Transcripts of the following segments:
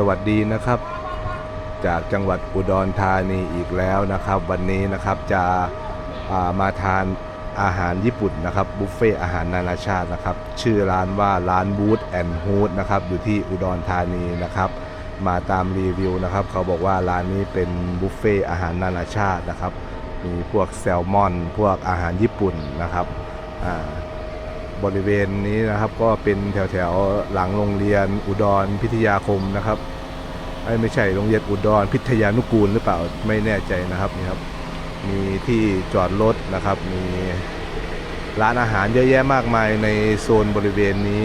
สวัสดีนะครับ จากจังหวัดอุดรธานีอีกแล้วนะครับ วันนี้นะครับจะามาทานอาหารญี่ปุ่นนะครับบุฟเฟ่อาหารนานาชาตินะครับ ชื่อร้านว่าร้านบูธแอนด์ฮูดนะครับอยู่ที่อุดรธานีนะครับ มาตามรีวิวนะครับ เขาบอกว่าร้านนี้เป็นบุฟเฟ่อาหารนานาชาตินะครับ มีพวกแซลมอน พวกอาหารญี่ปุ่นนะครับอ่า บริเวณนี้นะครับ ก็เป็นแถวแถวๆหลังโรงเรียนอุดรพิทยาคมนะครับไม่ใช่โรงเรียนอุดรพิทยานุกูลหรือเปล่าไม่แน่ใจนะครับนี่ครับ มีที่จอดรถนะครับ มีร้านอาหารเยอะแยะมากมายในโซนบริเวณนี้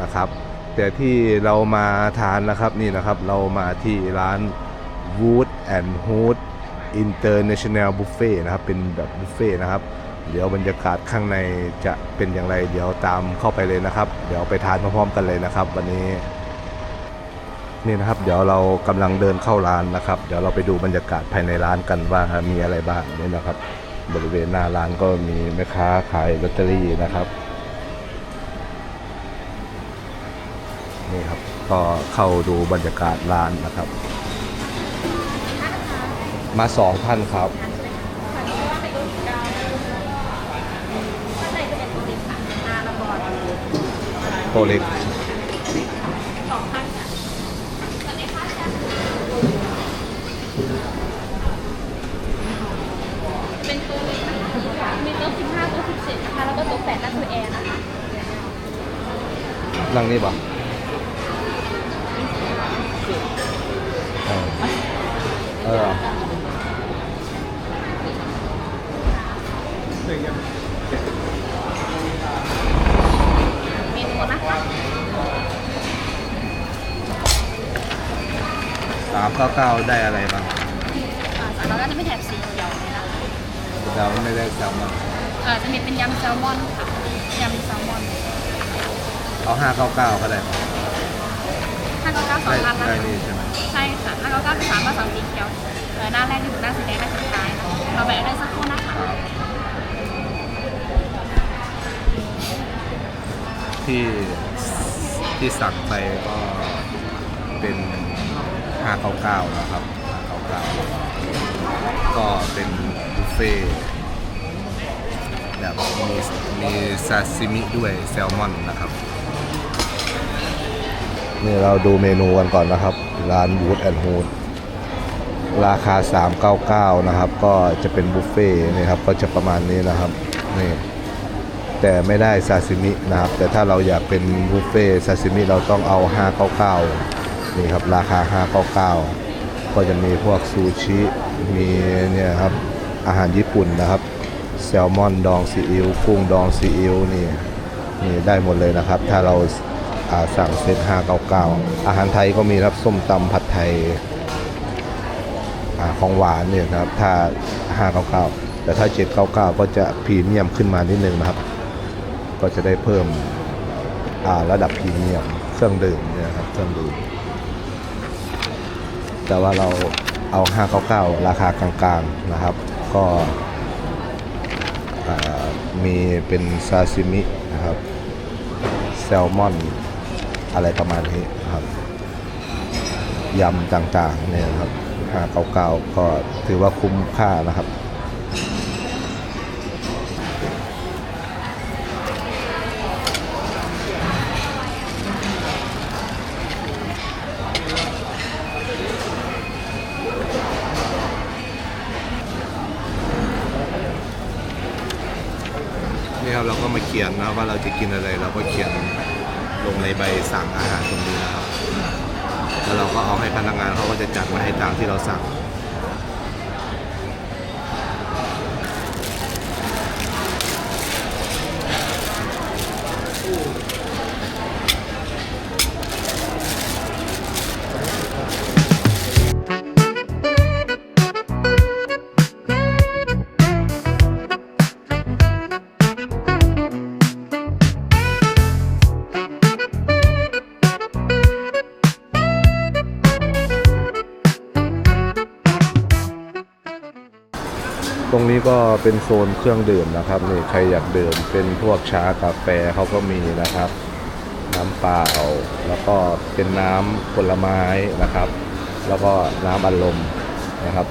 นะครับ แต่ที่เรามาทานนะครับนี่นะครับ เรามาที่ร้าน Wood and Hood International Buffet นะครับ เป็นแบบบุฟเฟ่นะครับ เดี๋ยวบรรยากาศข้างในจะเป็นอย่างไร เดี๋ยวตามเข้าไปเลยนะครับ เดี๋ยวไปทานพร้อมๆกันเลยนะครับ วันนี้นี่นะครับเดี๋ยวเรากำลังเดินเข้าร้านนะครับ เดี๋ยวเราไปดูบรรยากาศภายในร้านกันว่ามีอะไรบ้างนี่นะครับ บริเวณหน้าร้านก็มีแม่ค้าขายลอตเตอรี่นะครับนี่ครับก็เข้าดูบรรยากาศร้านนะครับ มาสองท่านครับ เล็กเป็นตัวเล็กนะคะมีโต๊ะ15โต๊ะ17นะคะ แล้วก็โต๊ะ8นั่นคือแอร์นะคะนั่งนี่ป่ะเออเออ เมนูนะคะสามเก้าเก้าได้อะไรบ้างอ่าสำหรับเราจะไม่แถบสีเขียวเลยนะคะเราไม่ได้แซลมอนอ่าจะมีเป็นยำแซลมอนค่ะยำแซลมอนเอาห้าเก้าเก้าก็ได้599สอได้งอันนะได้คะนี่ใช่ไหมใช่ค่ะ599คือสามกับสองสีเขียวเออหน้าแรกที่ถูกหน้าสีแดงหน้าสุดท้ายนะคะเราแบ่งได้สักครู่นะคะ ที่ที่สั่งไปก็เป็นห้าเก้าเก้านะครับห้าเก้าเก้าก็เป็นบุฟเฟ่แบบมีมีซาซิมิด้วยแซลมอนนะครับ นี่เราดูเมนูกันก่อนนะครับ ร้าน Wood and Hood ราคา 399 นะครับ ก็จะเป็นบุฟเฟ่นี่ครับ ก็จะประมาณนี้นะครับ นี่ แต่ไม่ได้ซาซิมินะครับ แต่ถ้าเราอยากเป็นบุฟเฟ่ซาซิมิเราต้องเอา599นี่ครับราคา 599 ก็จะมีพวกซูชิมีเนี่ยครับอาหารญี่ปุ่นนะครับ แซลมอนดองซีอิ๊วกุ้งดองซีอิ๊วนี่นี่ได้หมดเลยนะครับ ถ้าเราาสั่งเซต599 อาหารไทยก็มีครับส้มตำผัดไทยอของหวานเนี่ยนะครับถ้า 599 แต่ถ้า 799 ก็จะพรีเมียมขึ้นมานิดนึงนะครับ ก็จะได้เพิ่มระดับพรีเมียมเครื่องดื่มนะครับเครื่องดื่มแต่ว่าเราเอา 599 ราคากลางๆนะครับ ก็มีเป็นซาซิมินะครับ แซลมอน อะไรประมาณนี้นะครับ ยำต่างๆเนี่ยครับ 599 ก็ถือว่าคุ้มค่านะครับ นี่ครับเราก็ มาเขียนนะว่าเราจะกินอะไรเราก็เขียนลงในใบสั่งอาหารตรงนี้นะครับ แล้วเราก็เอาให้พนักงานเขาก็จะจัดมาให้ตามที่เราสั่ง ก็เป็นโซนเครื่องดื่มนะครับนี่ใครอยากดื่มเป็นพวกชากาแฟเขาก็มีนะครับ น้ำเปล่าแล้วก็เป็นน้ำผลไม้นะครับ แล้วก็น้ำอัดลมนะครับ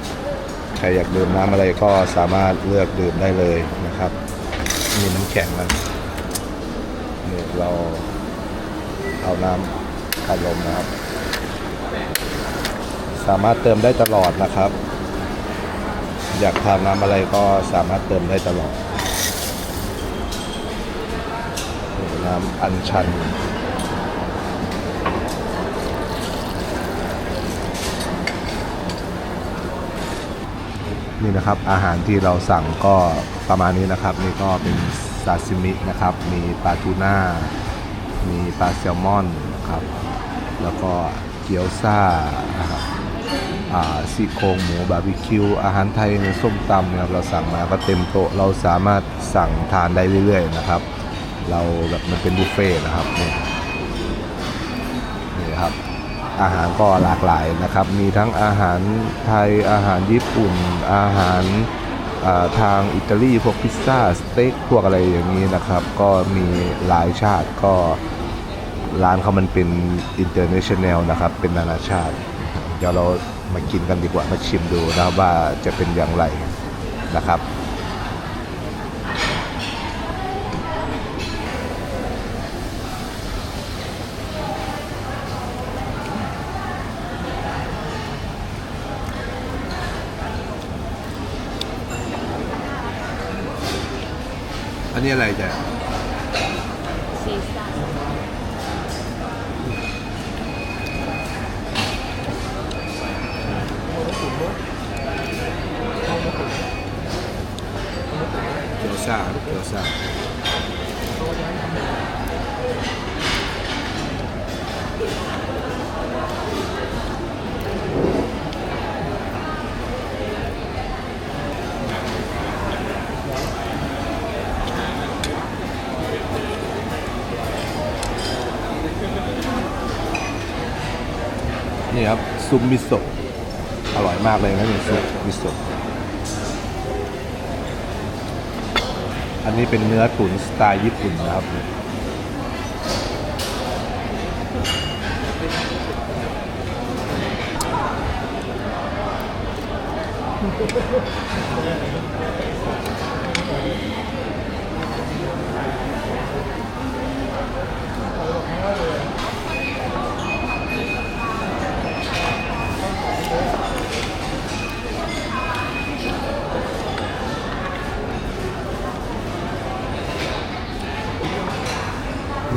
ใครอยากดื่มน้ำอะไรก็สามารถเลือกดื่มได้เลยนะครับ มีน้ำแข็งนะนี่เราเอาน้ำอัดลมนะครับ สามารถเติมได้ตลอดนะครับ อยากทานน้ำอะไรก็สามารถเติมได้ตลอดน้ำอัญชันนี่นะครับอาหารที่เราสั่งก็ประมาณนี้นะครับ นี่ก็เป็นซาซิมินะครับ มีปลาทูน่า มีปลาแซลมอนนะครับ แล้วก็เกี๊ยวซ่าอา ซี่โครงหมูบาร์บีคิว อาหารไทยในส้มตำนะครับเราสั่งมาก็เต็มโต๊ะเราสามารถสั่งทานได้เรื่อยๆนะครับ เราแบบมันเป็นบุฟเฟ่ต์นะครับนี่นี่ครับอาหารก็หลากหลายนะครับ มีทั้งอาหารไทยอาหารญี่ปุ่น อาหาราทางอิตาลีพวกพิซซ่าสเต็กพวกอะไรอย่างนี้นะครับ ก็มีหลายชาติก็ร้านเขามันเป็นอินเตอร์เนชั่นแนลนะครับ เป็นนานาชาติ เดี๋ยวเรา มากินกันดีกว่ามาชิมดูนะครับว่าจะเป็นอย่างไรนะครับอันนี้อะไรจ๊ะ ซีซ่า เกี๊ยว ซ่าลูกเกี๊ยวซ่านี่ครับซุปมิโซะอร่อยมากเลยนะนี่ซุปมิโซะ อันนี้เป็นเนื้อตุ๋นสไตล์ญี่ปุ่นนะครับ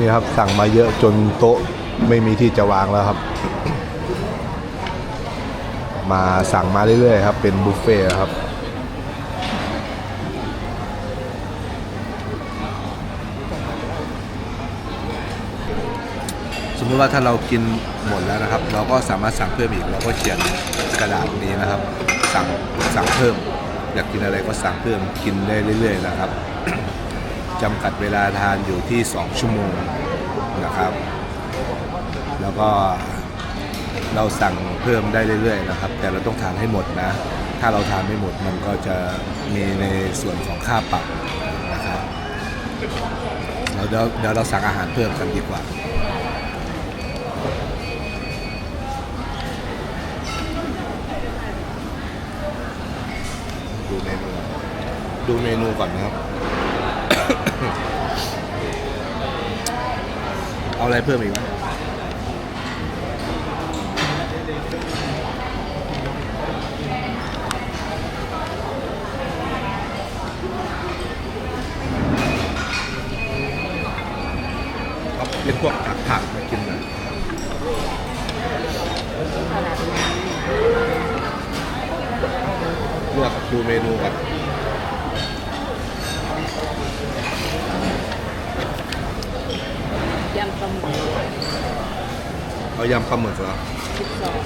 นี่ครับสั่งมาเยอะจนโต๊ะไม่มีที่จะวางแล้วครับ มาสั่งมาเรื่อยๆครับ เป็นบุฟเฟ่ต์ครับสมมติว่าถ้าเรากินหมดแล้วนะครับ เราก็สามารถสั่งเพิ่มอีกเราก็เขียนกระดาษนี้นะครับ สั่งสั่งเพิ่ม อยากกินอะไรก็สั่งเพิ่มกินได้เรื่อยๆนะครับ จำกัดเวลาทานอยู่ที่ 2 ชั่วโมงนะครับ แล้วก็เราสั่งเพิ่มได้เรื่อยๆนะครับ แต่เราต้องทานให้หมดนะ ถ้าเราทานไม่หมดมันก็จะมีในส่วนของค่าปรับนะครับเราเดี๋ยวเดี๋ยวเราสั่งอาหารเพิ่มกันดีกว่าดูเมนูดูเมนูก่อนนะครับ เอาอะไรเพิ่มอีกไหมเอาเป็นพวกผักผักมากินหน่อยเลือกดูเมนูก่อน ยำปลาหมึก เอายำปลาหมึกเหรอสิบสอง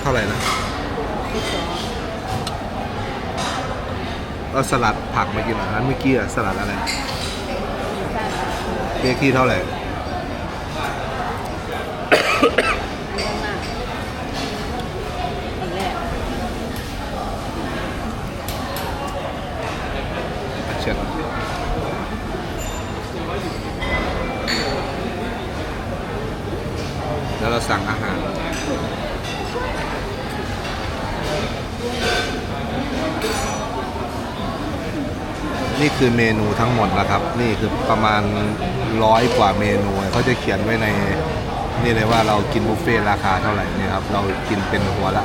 เท่าไหร่นะสิบสองเอาสลัดผักมากินอะอันเมื่อกี้อะสลัดอะไรเมื่อกี้เท่าไหร่ เยอะมากอันแรก เช็ด สั่งอาหาร นี่คือเมนูทั้งหมดนะครับ นี่คือประมาณร้อยกว่าเมนูเขาจะเขียนไว้ในนี่เลยว่าเรากินบุฟเฟ่ราคาเท่าไหร่นี่ครับ เรากินเป็นหัวละ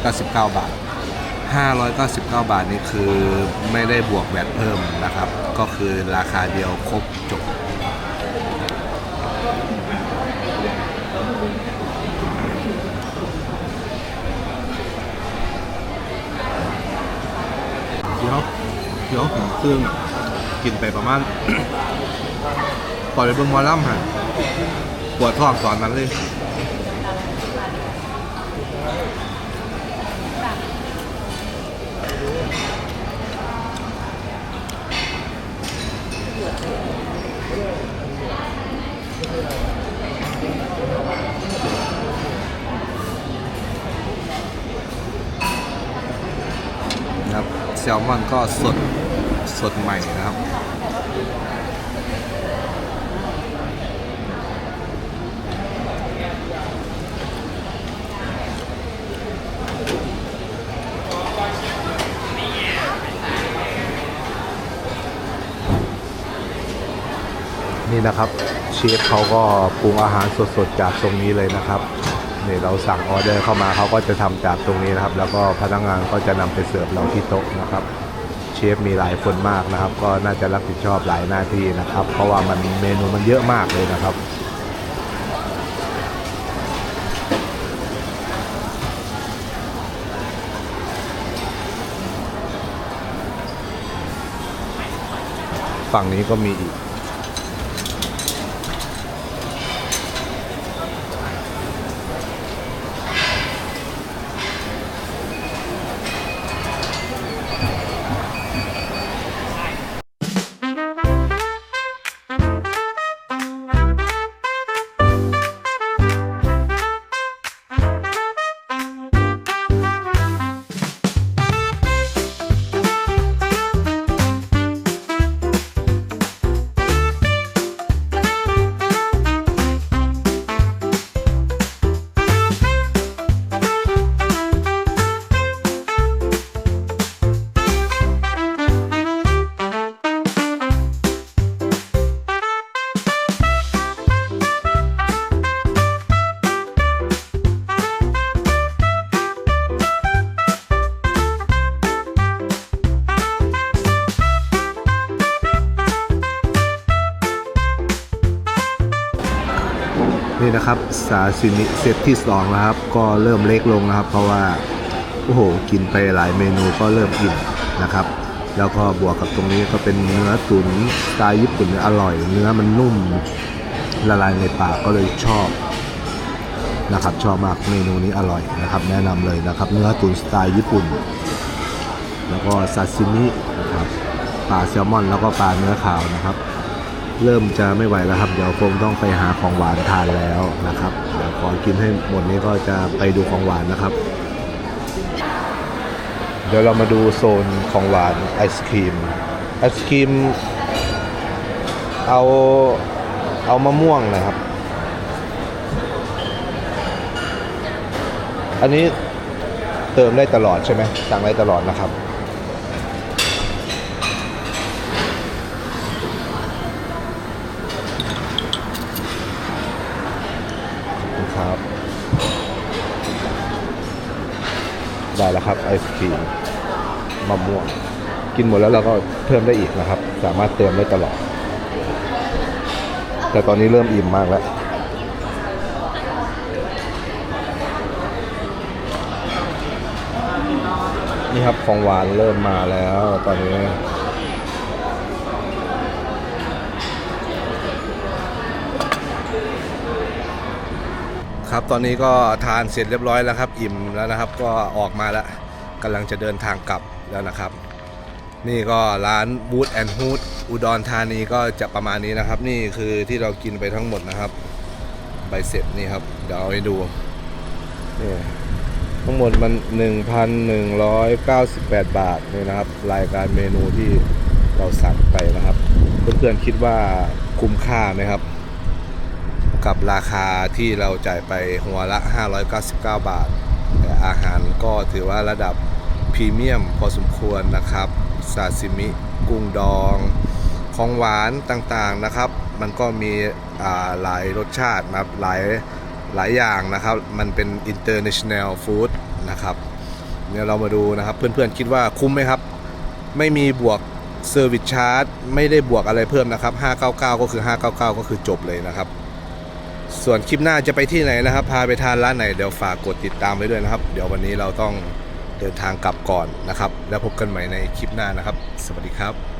599 บาท 599 บาทนี่คือไม่ได้บวกแวตเพิ่มนะครับ ก็คือราคาเดียวครบจบ เดี๋ยว เดี๋ยวซึ่งกินไปประมาณต่อยไปเบิ่งมอลำฮะปวดท้องตอนนั้นเลยนะครับแซลมอนก็สด สดใหม่นะครับนี่นะครับเชฟเขาก็ปรุงอาหารสดๆจากตรงนี้เลยนะครับเนี่ยเราสั่งออเดอร์เข้ามาเขาก็จะทำจากตรงนี้นะครับ แล้วก็พนักงานก็จะนำไปเสิร์ฟเราที่โต๊ะนะครับ เชฟมีหลายคนมากนะครับ ก็น่าจะรับผิดชอบหลายหน้าที่นะครับ เพราะว่ามันเมนูมันเยอะมากเลยนะครับฝั่งนี้ก็มีอีก นะครับซาซิมิเซตที่สองแล้วครับ ก็เริ่มเล็กลงนะครับ เพราะว่าโอ้โหกินไปหลายเมนูก็เริ่มอิ่มนะครับ แล้วก็บวกกับตรงนี้ก็เป็นเนื้อตุ๋นสไตล์ญี่ปุ่นอร่อย เนื้อมันนุ่มละลายในปากก็เลยชอบนะครับชอบมากเมนูนี้อร่อยนะครับ แนะนำเลยนะครับ เนื้อตุ๋นสไตล์ญี่ปุ่น แล้วก็ซาซิมินะครับปลาแซลมอนแล้วก็ปลาเนื้อขาวนะครับ เริ่มจะไม่ไหวแล้วครับ เดี๋ยวคงต้องไปหาของหวานทานแล้วนะครับ เดี๋ยวขอกินให้หมดนี้ก็จะไปดูของหวานนะครับ เดี๋ยวเรามาดูโซนของหวานไอศครีมไอศครีมเอาเอามะม่วงนะครับ อันนี้เติมได้ตลอดใช่ไหมสั่งได้ตลอดนะครับครับ ได้แล้วครับไอศครีมมะม่วง กินหมดแล้วเราก็เพิ่มได้อีกนะครับ สามารถเติมได้ตลอด แต่ตอนนี้เริ่มอิ่มมากแล้วนี่ครับของหวานเริ่มมาแล้วตอนนี้ ครับ ตอนนี้ก็ทานเสร็จเรียบร้อยแล้วครับ อิ่มแล้วนะครับ ก็ออกมาแล้วกำลังจะเดินทางกลับแล้วนะครับ นี่ก็ร้าน Wood and Hood อุดรธานีก็จะประมาณนี้นะครับ นี่คือที่เรากินไปทั้งหมดนะครับ ใบเสร็จนี่ครับ เดี๋ยวเอาให้ดูนี่ทั้งหมดมัน 1,198 บาทนี่นะครับ รายการเมนูที่เราสั่งไปนะครับ เพื่อนๆคิดว่าคุ้มค่าไหมครับ กับราคาที่เราจ่ายไปหัวละ 599 บาท แต่อาหารก็ถือว่าระดับพรีเมียมพอสมควรนะครับซาซิมิกุ้งดอง ของหวานต่างๆนะครับ มันก็มีหลายรสชาตินะครับหลายหลายอย่างนะครับ มันเป็น international food นะครับเนี่ยเรามาดูนะครับเพื่อนๆคิดว่าคุ้มไหมครับ ไม่มีบวกเซอร์วิสชาร์จไม่ได้บวกอะไรเพิ่มนะครับ 599 ก็คือ 599 ก็คือจบเลยนะครับ ส่วนคลิปหน้าจะไปที่ไหนนะครับ พาไปทานร้านไหนเดี๋ยวฝากกดติดตามไว้ด้วยนะครับ เดี๋ยววันนี้เราต้องเดินทางกลับก่อนนะครับ แล้วพบกันใหม่ในคลิปหน้านะครับ สวัสดีครับ